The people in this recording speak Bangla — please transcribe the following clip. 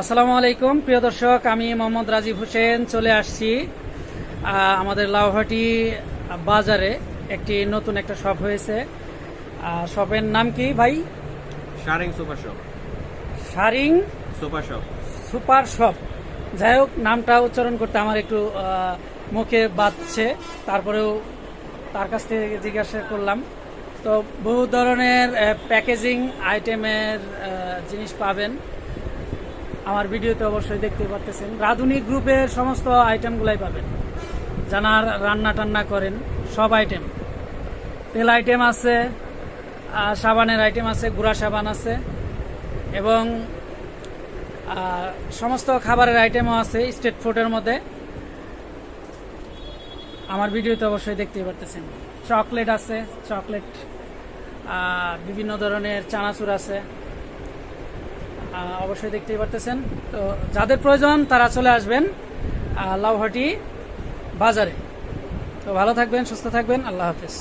আসসালামু আলাইকুম প্রিয় দর্শক আমি মোহাম্মদ রাজীব হোসেন। চলে আসছি আমাদের লাউহাটি বাজারে। একটি নতুন একটা শপ হয়েছে। শপের নাম কি ভাই? Sharing super shop. Sharing super shop. Super shop. যাই হোক নামটা উচ্চারণ করতে আমার একটু মুখে বাজছে। তারপরেও তার কাছ থেকে জিজ্ঞাসা করলাম। তো বহু ধরনের প্যাকেজিং আইটেমের জিনিস পাবেন। আমার ভিডিওতে অবশ্যই দেখতে পারতেছেন। রাধুনী গ্রুপের সমস্ত আইটেমগুলাই পাবেন। যারা রান্না টান্না করেন, সব আইটেম তেল আইটেম আছে সাবানের আইটেম আছে, গুঁড়া সাবান আছে, এবং সমস্ত খাবারের আইটেমও আছে স্ট্রিট ফুডের মধ্যে। আমার ভিডিওতে অবশ্যই দেখতেই পারতেছেন। চকলেট আছে, চকলেট বিভিন্ন ধরনের চানাচুর আছে। অবশ্যই দেখতেই পারতেছেন। তো যাদের প্রয়োজন তারা চলে আসবেন লাউহাটি বাজারে। তো ভালো থাকবেন, সুস্থ থাকবেন, আল্লাহ হাফেজ।